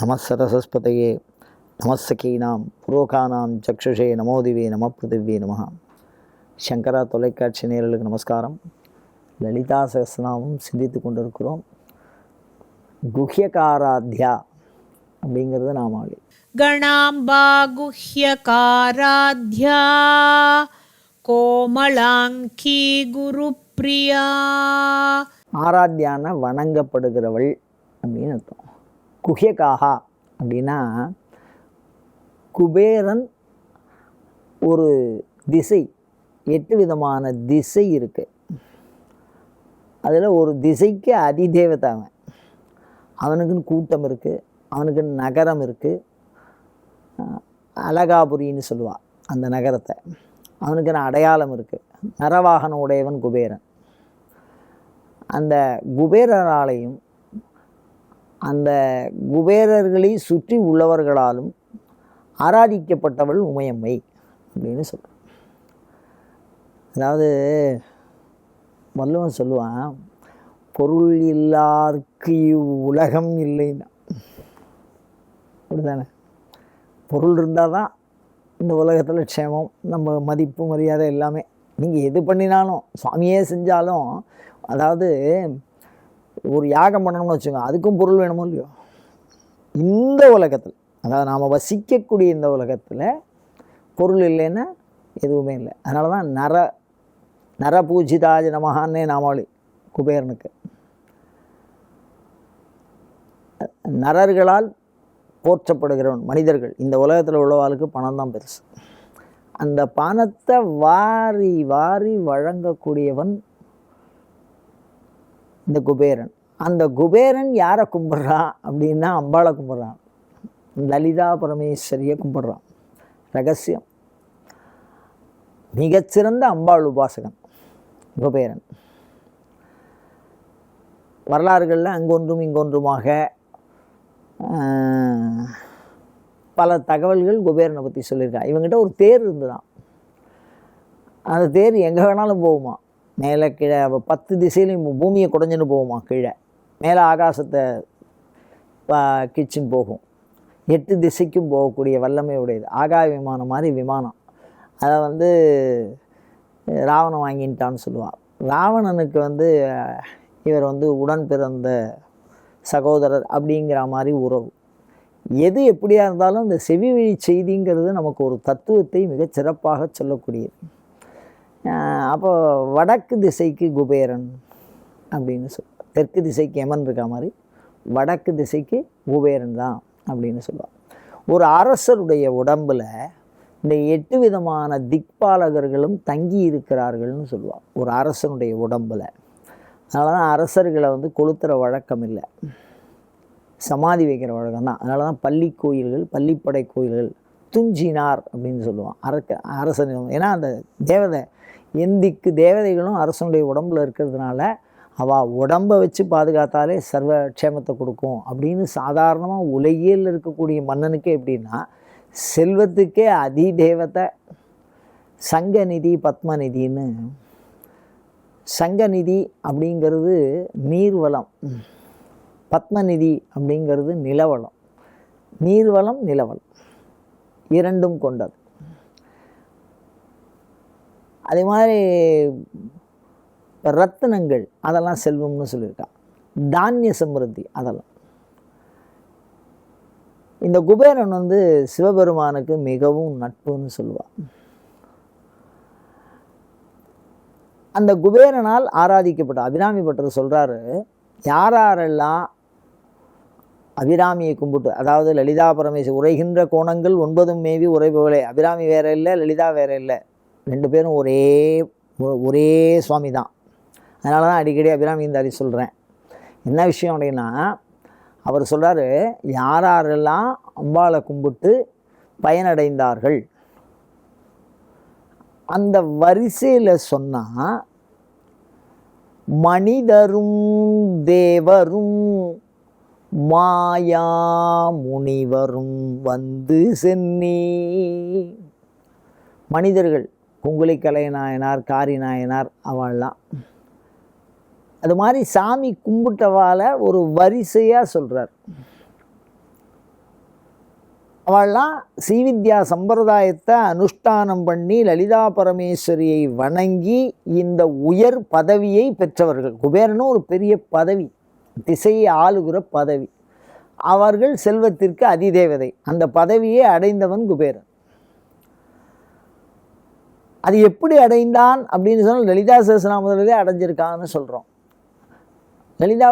நமசரசஸ்பதையே நமசகீனாம் புரோகானாம் சக்ஷுஷே நமோதிவே நம பிருத்திவே நம சங்கரா தொலைக்காட்சி நேரலுக்கு நமஸ்காரம். லலிதா சகசனாமும் சிந்தித்து கொண்டிருக்கிறோம். குஹ்யகாராத்யா அப்படிங்கிறது நாமாளி கணாம்பா குஹ்யகாராத்யா கோமலாங்கி குரு பிரியா ஆராத்யான வணங்கப்படுகிறவள் அப்படின்னு அர்த்தம். குஹ்யகாகா அப்படின்னா குபேரன் ஒரு திசை எட்டு விதமான திசை இருக்குது அதில் ஒரு திசைக்கு அதிதேவதை அவன். அவனுக்குன்னு கூட்டம் இருக்குது அவனுக்குன்னு நகரம் இருக்குது அழகாபுரின்னு சொல்லுவாள் அந்த நகரத்தை. அவனுக்குன்னு அடையாளம் இருக்குது நரவாகன உடையவன் குபேரன். அந்த குபேரராலையும் அந்த குபேரர்களை சுற்றி உள்ளவர்களாலும் ஆராதிக்கப்பட்டவள் உமையம்மை அப்படின்னு சொல்கிறான் அதாவது வள்ளுவன் சொல்லுவான் பொருள் இல்லார்க்கு உலகம் இல்லைன்னா. அப்படிதானே பொருள் இருந்தால் தான் இந்த உலகத்தில் க்ஷேமம் நம்ம மதிப்பு மரியாதை எல்லாமே. நீங்கள் எது பண்ணினாலும் சுவாமியே செஞ்சாலும் அதாவது ஒரு யாகம் பண்ணணும்னு வச்சுக்கோங்க அதுக்கும் பொருள் வேணுமோ இல்லையோ? இந்த உலகத்தில் அதாவது நாம் வசிக்கக்கூடிய இந்த உலகத்தில் பொருள் இல்லைன்னா எதுவுமே இல்லை. அதனால தான் நர நர பூஜிதாஜ நமகான்னே நாமாவளி குபேரனுக்கு. நரர்களால் போற்றப்படுகிறவன் மனிதர்கள் இந்த உலகத்தில் உள்ளவாளுக்கு பணம் தான் பெருசு. அந்த பணத்தை வாரி வாரி வழங்கக்கூடியவன் இந்த குபேரன். அந்த குபேரன் யாரை கும்பிட்றான் அப்படின்னா அம்பாளை கும்பிட்றான். லலிதா பரமேஸ்வரியை கும்பிட்றான். ரகசியம். மிகச்சிறந்த அம்பாள் உபாசகன் குபேரன். வரலாறுகளில் அங்கொன்றும் இங்கொன்றுமாக பல தகவல்கள் குபேரனை பற்றி சொல்லியிருக்கான் இவங்ககிட்ட ஒரு தேர் இருந்துதான். அந்த தேர் எங்கே வேணாலும் போகுமா? மேலே கீழே பத்து திசையிலையும் பூமியை குடஞ்சுன்னு போகுமா கீழே. மேலே ஆகாசத்தை கிச்சன் போகும். எட்டு திசைக்கும் போகக்கூடிய வல்லமை உடையது. ஆகாய விமானம் மாதிரி விமானம். அதை வந்து ராவணன் வாங்கிட்டான்னு சொல்லுவாள் ராவணனுக்கு வந்து இவர் வந்து உடன் பிறந்த சகோதரர் அப்படிங்கிற மாதிரி உறவு. எது எப்படியாக இருந்தாலும் இந்த செவி வழி செய்திங்கிறது நமக்கு ஒரு தத்துவத்தை மிகச் சிறப்பாக சொல்லக்கூடியது. அப்போ வடக்கு திசைக்கு குபேரன் அப்படின்னு சொல் தெற்கு திசைக்கு எமன் இருக்க மாதிரி வடக்கு திசைக்கு குபேரன் தான் அப்படின்னு சொல்லுவாள் ஒரு அரசருடைய உடம்பில் இந்த எட்டு விதமான திக்பாலகர்களும் தங்கி இருக்கிறார்கள்னு சொல்லுவாள் ஒரு அரசனுடைய உடம்பில். அதனால தான் அரசர்களை வந்து கொளுத்துற வழக்கம் இல்லை. சமாதி வைக்கிற வழக்கம் தான். அதனால தான் பள்ளி கோயில்கள் பள்ளிப்படை கோயில்கள் துஞ்சினார் அப்படின்னு சொல்லுவான் அரக்க அரசன். ஏன்னா அந்த தேவதை எந்திக்கு தேவதைகளும் அரசனுடைய உடம்பில் இருக்கிறதுனால அவள் உடம்பை வச்சு பாதுகாத்தாலே சர்வ க்ஷேமத்தை கொடுக்கும். அப்படின்னு சாதாரணமாக உலகியல் இருக்கக்கூடிய மன்னனுக்கே எப்படின்னா செல்வத்துக்கே அதி தேவத்தை சங்கநிதி பத்மநிதின்னு. சங்கநிதி அப்படிங்கிறது நீர்வளம். பத்மநிதி அப்படிங்கிறது நிலவளம். நீர்வளம் நிலவளம். இரண்டும் கொண்டது. அதே மாதிரி ரத்தினங்கள் அதெல்லாம் செல்வம்னு சொல்லியிருக்கா. தானிய சமிருத்தி அதெல்லாம். இந்த குபேரன் வந்து சிவபெருமானுக்கு மிகவும் நட்புன்னு சொல்லுவாள் அந்த குபேரனால் ஆராதிக்கப்பட்ட அபிராமி பட்டர் சொல்கிறாரு யார் யாரெல்லாம் அபிராமியை கும்பிட்டு அதாவது லலிதா பரமேஸ்வரி உரைகின்ற கோணங்கள் ஒன்பதும் மேவி உரைபவளே அபிராமி வேற இல்லை லலிதா வேற இல்லை. ரெண்டு பேரும் ஒரே ஒரே சுவாமி தான் அதனால தான் அடிக்கடி அபிராமி இந்த சொல்கிறேன் என்ன விஷயம் அப்படின்னா அவர் சொல்கிறாரு யார் யாரெல்லாம் அம்பாளை கும்பிட்டு பயனடைந்தார்கள்? அந்த வரிசையில் சொன்னால் மனிதரும் தேவரும் மாயா முனிவரும் வந்து சென்னி. மனிதர்கள் குங்குளிக்கலை நாயனார் காரி நாயனார் அவள்லாம். அது மாதிரி சாமி கும்பிட்டவால ஒரு வரிசையாக சொல்கிறார் அவள்லாம் ஸ்ரீவித்யா சம்பிரதாயத்தை அனுஷ்டானம் பண்ணி லலிதா பரமேஸ்வரியை வணங்கி இந்த உயர் பதவியை பெற்றவர்கள். குபேரனும் ஒரு பெரிய பதவி திசையை ஆளுகிற பதவி. அவர்கள் செல்வத்திற்கு அதிதேவதை. அந்த பதவியை அடைந்தவன் குபேரன். அது எப்படி அடைந்தான் அப்படின்னு சொன்னால் லலிதா சகசிராமத்திலே அடைஞ்சிருக்கான்னு சொல்கிறோம் லலிதா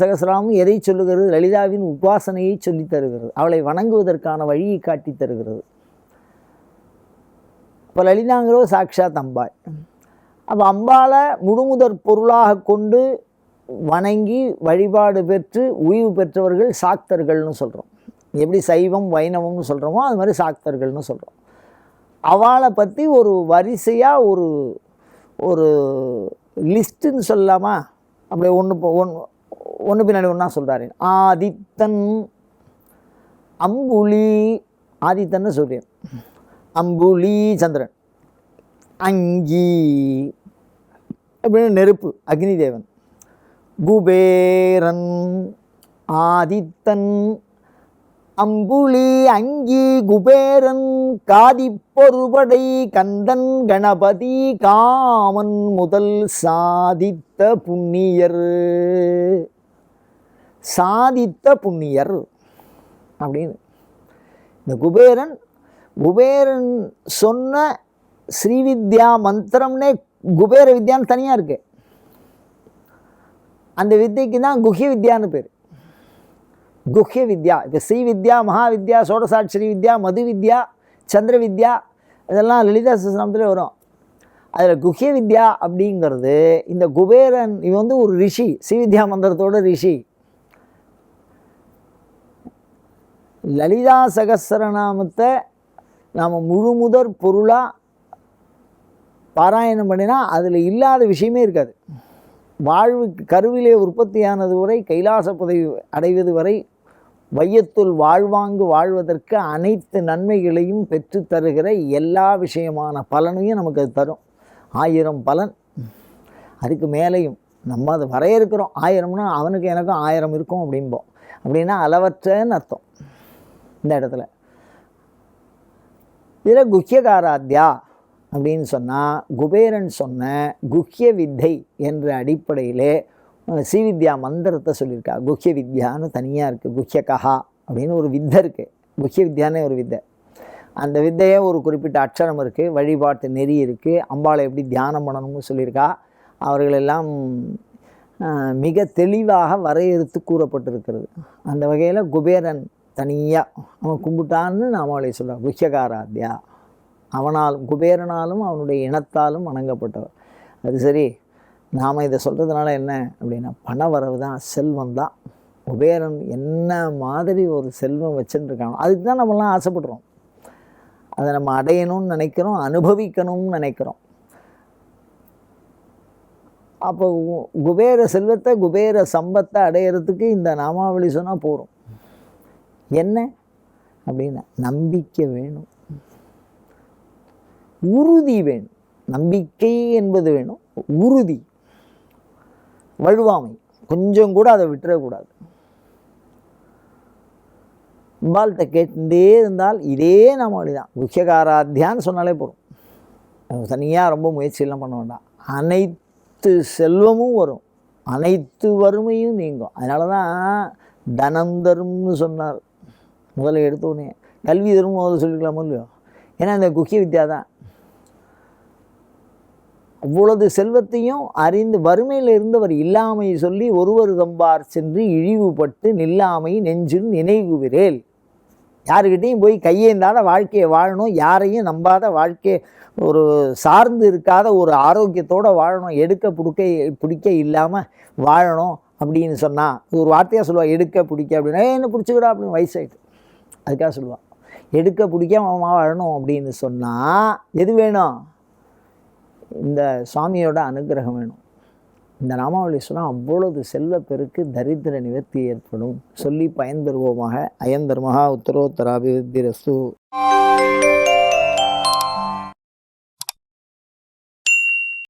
சகசிராமம் எதை சொல்லுகிறது? லலிதாவின் உபாசனையை சொல்லித் தருகிறது. அவளை வணங்குவதற்கான வழியை காட்டித் தருகிறது. இப்போ லலிதாங்கிறவ சாக்ஷாத் அம்பாள். அப்போ அம்பாளை முழுமுதற் பொருளாக கொண்டு வணங்கி வழிபாடு பெற்று உய்வு பெற்றவர்கள் சாக்தர்கள்னு சொல்கிறோம் எப்படி சைவம் வைணவம்னு சொல்கிறோமோ அது மாதிரி சாக்தர்கள்னு சொல்கிறோம் அவளை பற்றி ஒரு வரிசையாக ஒரு ஒரு லிஸ்ட்டுன்னு சொல்லலாமா? அப்படியே ஒன்று ஒன் ஒன்று பின்னாடி ஒன்றா சொல்கிறாரு ஆதித்தன் அம்புலி ஆதித்தன்னு சொல்கிறேன் அம்புலி சந்திரன். அங்கி அப்படின்னு நெருப்பு அக்னி தேவன் குபேரன் ஆதித்தன் அம்புலி அங்கி குபேரன் காதிப்பொருபடை கந்தன் கணபதி காமன் முதல் சாதித்த புண்ணியர். சாதித்த புண்ணியர் அப்படின்னு. இந்த குபேரன் குபேரன் சொன்ன ஸ்ரீவித்யா மந்திரம்னே குபேர வித்யான்னு தனியாக இருக்கு. அந்த வித்தைக்கு தான் குஹ்ய வித்யான்னு பேர். குஹ்ய வித்யா இப்போ ஸ்ரீ வித்யா மகாவித்யா சோடசாட்சரி வித்யா மது வித்யா சந்திர வித்யா இதெல்லாம் லலிதா சஸ்நாமத்தில் வரும். அதில் குஹ்ய வித்யா அப்படிங்கிறது இந்த குபேரன் இவன் வந்து ஒரு ரிஷி ஸ்ரீவித்யா மந்திரத்தோட ரிஷி. லலிதா சகசரநாமத்தை நாம் முழு முதற் பொருளாக பாராயணம் பண்ணினா அதில் இல்லாத விஷயமே இருக்காது. வாழ்வு கருவிலே உற்பத்தியானது வரை கைலாச புதவி அடைவது வரை வையத்துள் வாழ்வாங்கு வாழ்வதற்கு அனைத்து நன்மைகளையும் பெற்று தருகிற எல்லா விஷயமான பலனையும் நமக்கு அது தரும். ஆயிரம் பலன். அதுக்கு மேலேயும் நம்ம அதை வரையறுக்கிறோம். ஆயிரம்னா அவனுக்கு எனக்கும் ஆயிரம் இருக்கும் அப்படிம்போம். அப்படின்னா அளவற்றன்னு அர்த்தம். இந்த இடத்துல. இதில் குக்கியகாராத்யா அப்படின்னு சொன்னால் குபேரன் சொன்ன குக்கிய வித்தை என்ற அடிப்படையிலே அஹ், ஸ்ரீவித்யா மந்திரத்தை சொல்லியிருக்கா. குஹ்ய வித்யான்னு தனியாக இருக்குது குஹ்யகஹா அப்படின்னு ஒரு வித்தை இருக்குது குஹ்ய வித்யானே ஒரு வித்தை. அந்த வித்தையே ஒரு குறிப்பிட்ட அக்ஷரம் இருக்குது வழிபாட்டு நெறி இருக்குது அம்பாளை எப்படி தியானம் பண்ணணும்னு சொல்லியிருக்கா. அவர்களெல்லாம் மிக தெளிவாக வரையறுத்து கூறப்பட்டிருக்கிறது. அந்த வகையில் குபேரன் தனியாக அவன் கும்பிட்டான்னு நாம் அவளை சொல்கிறான் குஹ்யகாராத்யா. அவனாலும் குபேரனாலும் அவனுடைய இனத்தாலும் வணங்கப்பட்டவர். அது சரி நாம் இதை சொல்கிறதுனால என்ன அப்படின்னா பண வரவு தான் செல்வம் தான் குபேரன் என்ன மாதிரி ஒரு செல்வம் வச்சுட்டு அதுக்கு தான் நம்மலாம் ஆசைப்படுறோம். அதை நம்ம அடையணும்னு நினைக்கிறோம் அனுபவிக்கணும்னு நினைக்கிறோம். அப்போ குபேர செல்வத்தை குபேர சம்பத்தை அடையிறதுக்கு இந்த நாமாவளி சொன்னால் போகிறோம் என்ன அப்படின்னா நம்பிக்கை வேணும். உறுதி வேணும். நம்பிக்கை என்பது வேணும். உறுதி. வழுவாமை. கொஞ்சம் கூட அதை விட்டுறக்கூடாது அம்பாள்கிட்ட கேட்டுட்டே இருந்தால் இதே நாமாவளி தான். முக்கியகாராத்தியான்னு சொன்னாலே போதும். தனியாக ரொம்ப முயற்சியெல்லாம் பண்ண வேண்டாம். அனைத்து செல்வமும் வரும். அனைத்து வறுமையும் நீங்கும். அதனால தான் தனம் தரும்னு சொன்னார். முதல்ல எடுத்தோடனே கல்வி தரும் முதல்ல சொல்லிக்கலாமோ இல்லையோ? ஏன்னா இந்த குக்கிய வித்யா தான். அவ்வளவு செல்வத்தையும் அறிந்து வறுமையில் இருந்தவர் இல்லாமை சொல்லி ஒருவர் தம்பார் சென்று இழிவுபட்டு நில்லாமை நெஞ்சில் நினைவுகிறேல் யாருக்கிட்டையும் போய் கையேந்தாத வாழ்க்கையை வாழணும் யாரையும் நம்பாத வாழ்க்கையை ஒரு சார்ந்து இருக்காத ஒரு ஆரோக்கியத்தோடு வாழணும் எடுக்க பிடிக்க பிடிக்க இல்லாமல் வாழணும் அப்படின்னு சொன்னால் ஒரு வார்த்தையாக சொல்லுவாள் எடுக்க பிடிக்க அப்படின்னா என்ன பிடிச்சிக்கிறா அப்படின்னு வயசாயிட்டு. அதுக்காக சொல்லுவாள் எடுக்க பிடிக்காம வாழணும் அப்படின்னு சொன்னால் எது வேணும்? இந்த சுவாமியோட அனுகிரகம் வேணும். இந்த நாமாவளி சொன்னால் அவ்வளவு செல்வ பெருக்கு தரித்திர நிவர்த்தி ஏற்படும். சொல்லி பயன்பெறுவோமாக. அயந்தர்மகா உத்தரோத்தராபிவிருத்தி ரசு